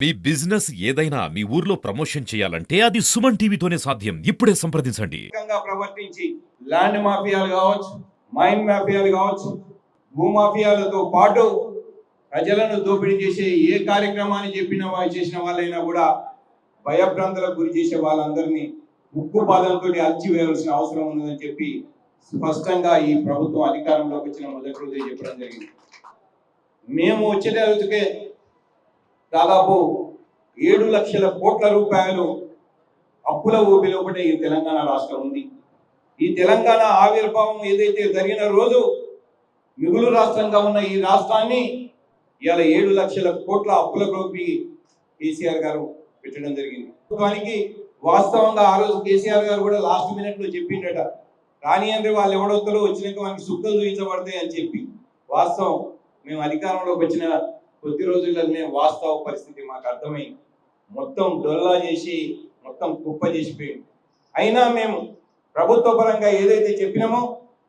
మీ business ఏదైనా మీ ఊర్లో promotion చేయాలంటే అది సుమన్ టీవీతోనే సాధ్యం. ఇప్పుడే సంప్రదించండి. ప్రవర్తించి ల్యాండ్ మాఫియాలు కావచ్చు మైన్ మాఫియాలు కావచ్చు భూమాఫియాలతో పాటు ప్రజలను దోపిడీ చేసే ఏ కార్యక్రమాన్ని చెప్పిన చేసిన వాళ్ళైనా కూడా భయభ్రాంతులకు గురి చేసే వాళ్ళందరినీ ఉక్కు పాదంతో అల్చివేయాల్సిన అవసరం ఉందని చెప్పి స్పష్టంగా ఈ ప్రభుత్వం అధికారంలోకి వచ్చిన మొదటి రోజే చెప్పడం జరిగింది. మేము వచ్చేటకే దాదాపు ఏడు లక్షల కోట్ల రూపాయలు అప్పుల ఊపిలో ఒకటే ఈ తెలంగాణ రాష్ట్రం ఉంది. ఈ తెలంగాణ ఆవిర్భావం ఏదైతే జరిగిన రోజు మిగులు రాష్ట్రంగా ఉన్న ఈ రాష్ట్రాన్ని ఇవాళ ఏడు లక్షల కోట్ల అప్పుల గ్రూపి కేసీఆర్ గారు పెట్టడం జరిగింది. ప్రభుత్వానికి వాస్తవంగా ఆ రోజు కేసీఆర్ గారు కూడా లాస్ట్ మినిట్లో చెప్పిండట కానీ అంటే వాళ్ళు ఎవడొస్తారో వచ్చినాక మనకి సుక్కలు చూపించబడతాయి అని చెప్పి. వాస్తవం మేము అధికారంలోకి వచ్చిన కొద్ది రోజుల్లోనే వాస్తవ పరిస్థితి మాకు అర్థమై మొత్తం డొల్లా చేసి మొత్తం కుప్ప చేసిపోయింది. అయినా మేము ప్రభుత్వ పరంగా ఏదైతే చెప్పినామో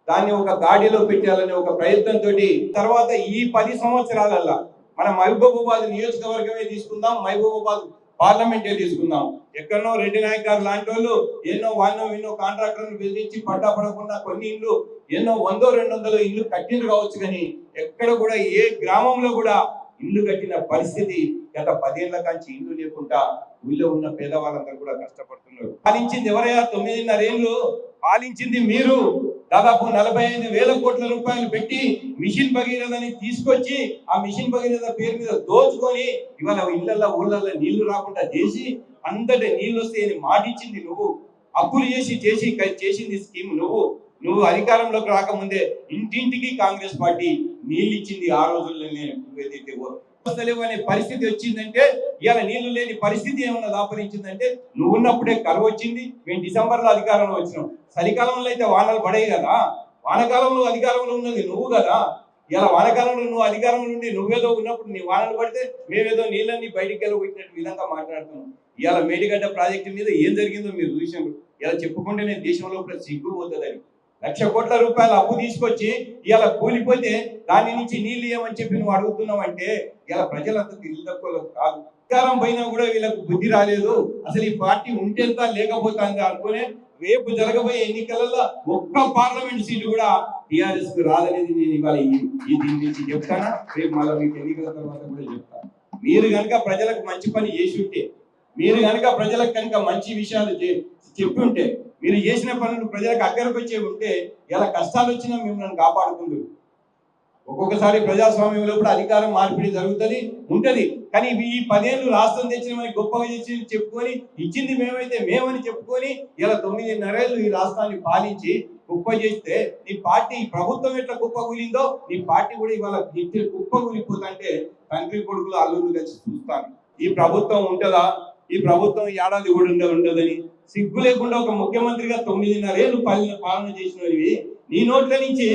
దాన్ని ఒక గాడిలో పెట్టాలనే ఒక ప్రయత్నంతో తర్వాత ఈ పది సంవత్సరాలల్లా మన మహబూబాబాద్ నియోజకవర్గమే తీసుకుందాం మహబూబాబాద్ పార్లమెంటే తీసుకుందాం. ఎక్కడనో రెడ్డి నాయక్ గారు లాంటి వాళ్ళు ఎన్నో వాన్నో ఎన్నో కాంట్రాక్టర్లు బెదిరించి పట్టా పడకుండా కొన్ని ఇల్లు ఎన్నో వందో రెండు వందలు ఇల్లు కట్టిండ్రు కావచ్చు కానీ ఎక్కడ కూడా ఏ గ్రామంలో కూడా ఇల్లు కట్టిన పరిస్థితి గత పదేళ్ళ కాంచి ఇల్లు లేకుండా ఊళ్ళో ఉన్న పేదవాళ్ళందరూ కూడా కష్టపడుతున్నారు. పాలించింది ఎవరయ్యా? తొమ్మిదిన్నర ఏళ్ళు పాలించింది మీరు. దాదాపు నలభై ఐదు వేల కోట్ల రూపాయలు పెట్టి మిషన్ భగీరథని తీసుకొచ్చి ఆ మిషన్ భగీరథ పేరు మీద దోచుకొని ఇవాళ ఇళ్ళలో ఊళ్ళల్లో నీళ్ళు రాకుండా చేసి అందరి నీళ్ళు వస్తాయని మాటిచ్చింది నువ్వు. అప్పులు చేసి చేసి చేసింది స్కీమ్ నువ్వు. నువ్వు అధికారంలోకి రాకముందే ఇంటింటికి కాంగ్రెస్ పార్టీ నీళ్ళు ఇచ్చింది ఆ రోజుల్లోనే ఏదైతే వస్తలేవు అనే పరిస్థితి వచ్చిందంటే ఇవాళ నీళ్ళు లేని పరిస్థితి ఏమన్నా దాపరించిందంటే నువ్వు ఉన్నప్పుడే కరువు వచ్చింది మేము డిసెంబర్లో అధికారంలో వచ్చినాం. చలికాలంలో అయితే వానలు పడేవి కదా. వానకాలంలో అధికారంలో ఉన్నది నువ్వు కదా. ఇలా వానకాలంలో నువ్వు అధికారంలో ఉండి నువ్వేదో ఉన్నప్పుడు నీ వానలు పడితే మేమేదో నీళ్ళని బయటికి వెళ్ళబోయినట్టు విధంగా మాట్లాడుతున్నాం. ఇవాళ మేడిగడ్డ ప్రాజెక్టు మీద ఏం జరిగిందో మీరు చూసినప్పుడు ఇలా చెప్పుకుంటేనే దేశంలో కూడా సిగ్గు పోతుందని. లక్ష కోట్ల రూపాయల అప్పు తీసుకొచ్చి ఇలా కూలిపోతే దాని నుంచి నీళ్ళు ఇవ్వమని చెప్పి నువ్వు అడుగుతున్నావు అంటే ఇలా ప్రజలంతా తిరిగి తక్కువ కాదు. అధికారం పైన కూడా వీళ్ళకు బుద్ధి రాలేదు. అసలు ఈ పార్టీ ఉంటేంత లేకపోతుంది అనుకునే రేపు జరగబోయే ఎన్నికలలో ఒక్క పార్లమెంట్ సీటు కూడా టిఆర్ఎస్కు రాదనేది నేను ఇవాళ ఈ దీని నుంచి చెప్తానా? రేపు మళ్ళీ మీకు ఎన్నికల తర్వాత కూడా చెప్తాను. మీరు కనుక ప్రజలకు మంచి పని చేసి ఉంటే మీరు కనుక ప్రజలకు కనుక మంచి విషయాలు చే- చెప్పి ఉంటే మీరు చేసిన పనులు ప్రజలకు అక్కడికి వచ్చే ఉంటే ఇలా కష్టాలు వచ్చినా మిమ్మల్ని కాపాడుకుందరు ఒక్కొక్కసారి ప్రజాస్వామ్యంలో కూడా అధికారం మార్పిడి జరుగుతుంది ఉంటుంది. కానీ ఈ పదేళ్ళు రాష్ట్రం తెచ్చినమని గొప్పగా చేసి చెప్పుకొని ఇచ్చింది మేమైతే మేమని చెప్పుకొని ఇలా తొమ్మిదిన్నరేళ్ళు ఈ రాష్ట్రాన్ని పాలించి కుప్ప చేస్తే నీ పార్టీ ప్రభుత్వం ఎట్లా కుప్ప కూలిందో నీ పార్టీ కూడా ఇవాళ కుప్ప కూలిపోతుంటే తండ్రి కొడుకులు అల్లుళ్ళు కలిసి చూస్తాను ఈ ప్రభుత్వం ఉంటుందా? ఈ ప్రభుత్వం ఏడాది కూడా ఉండదని సిగ్గు లేకుండా ఒక ముఖ్యమంత్రిగా తొమ్మిదిన్నరేళ్ళు పాలన పాలన చేసినవి నీ నోట్ల నుంచి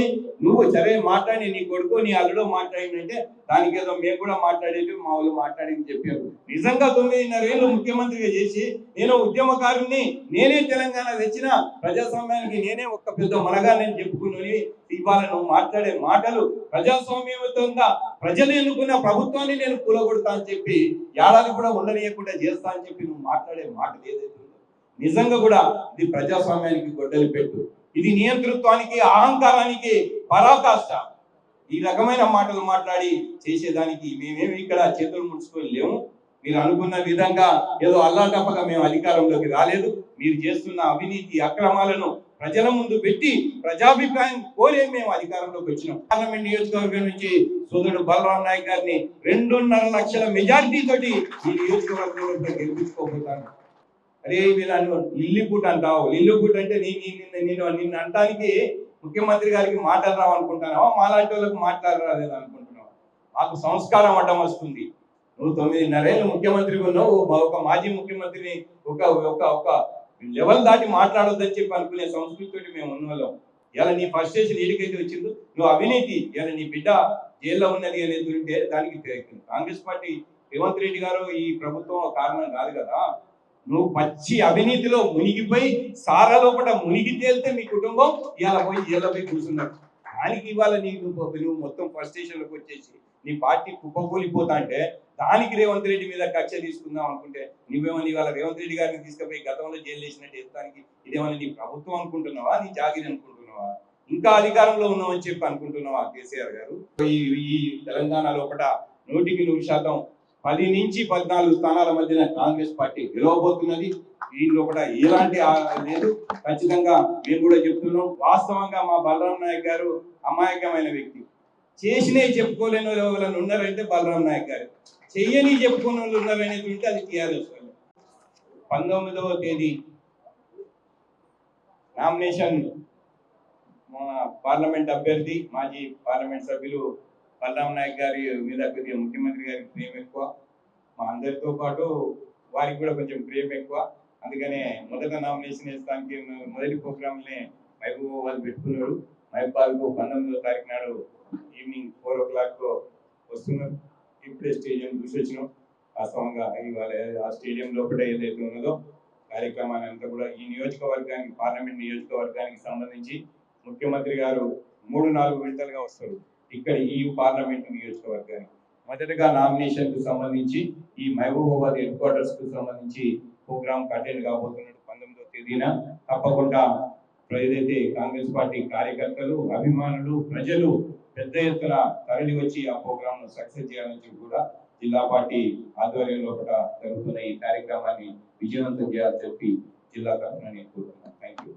నువ్వు సరే మాట్లాడి నీ కొడుకు నీ అల్లుడు మాట్లాడిందంటే దానికి ఏదో మేము కూడా మాట్లాడేది మా వాళ్ళు మాట్లాడి చెప్పారు. నిజంగా తొమ్మిదిన్నరేళ్ళు ముఖ్యమంత్రిగా చేసి నేను ఉద్యమకారుణ్ణి నేనే తెలంగాణ తెచ్చిన ప్రజాస్వామ్యానికి నేనే ఒక పెద్ద మనగా నేను చెప్పుకుని ఇవాళ నువ్వు మాట్లాడే మాటలు ప్రజాస్వామ్యంతో ప్రజలు ఎన్నుకున్న ప్రభుత్వాన్ని నేను కూలగొడతా అని చెప్పి ఏడాది కూడా ఉండనీయకుండా చేస్తా అని చెప్పి నువ్వు మాట్లాడే మాటలు ఏదైతే నిజంగా కూడా ఇది ప్రజాస్వామ్యానికి గొడ్డలి పెట్టు. ఇది నియంతృత్వానికి అహంకారానికి పరాకాష్ట. ఈ రకమైన మాటలు మాట్లాడి చేసేదానికి మేమేమి ఇక్కడ చేతులు ముడుచుకొని లేము. మీరు అనుకున్న విధంగా ఏదో అల్లాటప్పగా మేము అధికారంలోకి రాలేదు. మీరు చేస్తున్న అవినీతి అక్రమాలను ప్రజల ముందు పెట్టి ప్రజాభిప్రాయం కోరే మేము అధికారంలోకి వచ్చినాం. పార్లమెంట్ నియోజకవర్గం నుంచి సోదరుడు బలరాం నాయక్ గారిని రెండున్నర లక్షల మెజారిటీ తోటి ఈ నియోజకవర్గంలో గెలిపించుకోబోతాను. అరే వీళ్ళను లిల్లిపుట్ అంటావు. లిల్లిపుట్ అంటే నీ నేను నిన్ను అంటానికి ముఖ్యమంత్రి గారికి మాటలు రావు అనుకుంటున్నావా మాలాంటి వాళ్ళకి మాట్లాడరాలేదు అనుకుంటున్నావా మాకు సంస్కారం అడ్డం వస్తుంది నువ్వు తొమ్మిదిన్నరేళ్ళు ముఖ్యమంత్రి ఉన్నావు. ఒక మాజీ ముఖ్యమంత్రిని ఒక ఒక ఒక లెవెల్ దాటి మాట్లాడొద్దని చెప్పి అనుకునే సంస్కృతితోటి మేము ఉన్నవాళ్ళం. ఇలా నీ ఫస్ట్ స్టేషన్ ఏడికైతే వచ్చిందో నువ్వు అవినీతి. ఇలా నీ బిడ్డ జైల్లో ఉన్నది అనేది దానికి కాంగ్రెస్ పార్టీ రేవంత్ రెడ్డి గారు ఈ ప్రభుత్వం కారణం కాదు కదా. నువ్వు పచ్చి అవినీతిలో మునిగిపోయి సారా లోపల మునిగి తేలితే మీ కుటుంబం ఇలా పోయి ఇలా పోయి కూర్చున్నారు. దానికి ఇవాళ నీకు నువ్వు మొత్తం ఫస్ట్ స్టేషన్లోకి వచ్చేసి నీ పార్టీ కుప్పకూలిపోతా అంటే దానికి రేవంత్ రెడ్డి మీద కక్ష తీసుకుందాం అనుకుంటే నువ్వేమని ఇవాళ రేవంత్ రెడ్డి గారిని తీసుకుపోయి గతంలో జైలు వేసినట్టు చెప్తానికి ఇదేమని నీ ప్రభుత్వం అనుకుంటున్నావా? నీ జాగిరి అనుకుంటున్నావా? ఇంకా అధికారంలో ఉన్నామని చెప్పి అనుకుంటున్నావా కేసీఆర్ గారు? ఈ ఈ తెలంగాణ లోపల నూటికి నూరు శాతం పది నుంచి పద్నాలుగు స్థానాల మధ్యన కాంగ్రెస్ పార్టీ గెలవబోతున్నది. దీనిలో కూడా ఎలాంటి లేదు. ఖచ్చితంగా మేము కూడా చెప్తున్నాం. వాస్తవంగా మా బలరాం నాయక్ గారు అమాయకమైన వ్యక్తి. చేసినవి చెప్పుకోలేని వాళ్ళు ఎవరైనా ఉన్నారంటే బలరాం నాయక్ గారు. చెయ్యని చెప్పుకున్న వాళ్ళు ఉన్నారనేది ఉంటే అది టీఆర్ఎస్ వాళ్ళు. పంతొమ్మిదవ తేదీ నామినేషన్ మా పార్లమెంట్ అభ్యర్థి మాజీ పార్లమెంట్ సభ్యులు బలరాం నాయక్ గారి మీద కొద్దిగా ముఖ్యమంత్రి గారికి ప్రేమ ఎక్కువ. మా అందరితో పాటు వారికి కూడా కొంచెం ప్రేమ ఎక్కువ. అందుకనే మొదట నామినేషన్ వేస్తానికి మొదటి ప్రోగ్రామ్నే మహబూబ్ వాళ్ళు పెట్టుకున్నాడు. మహబూబాబాద్కు పంతొమ్మిదో తారీఖు నాడు ఈవినింగ్ ఫోర్ ఓ క్లాక్ వస్తున్నారు ఇప్పుడే స్టేడియం చూసి వచ్చినాం వాస్తవంగా ఇవాళ ఆ స్టేడియం లోపల ఏదైతే ఉన్నదో కార్యక్రమాన్ని అంతా కూడా ఈ నియోజకవర్గానికి పార్లమెంట్ నియోజకవర్గానికి సంబంధించి ముఖ్యమంత్రి గారు మూడు నాలుగు విడతలుగా వస్తారు ఇక్కడ ఈ పార్లమెంట్ నియోజకవర్గానికి. మొదటగా నామినేషన్కు సంబంధించి ఈ మహబూబాబాద్ హెడ్ క్వార్టర్స్కు సంబంధించి ప్రోగ్రామ్ అటెండ్ కాబోతున్నాడు పంతొమ్మిదో తేదీన తప్పకుండా ఏదైతే కాంగ్రెస్ పార్టీ కార్యకర్తలు అభిమానులు ప్రజలు పెద్ద ఎత్తున తరలి వచ్చి ఆ ప్రోగ్రామ్ను సక్సెస్ చేయాలని చెప్పి కూడా జిల్లా పార్టీ ఆధ్వర్యంలో కూడా జరుగుతున్న ఈ కార్యక్రమాన్ని విజయవంతం చేయాలని చెప్పి జిల్లా తరఫున నేను కోరుతున్నాను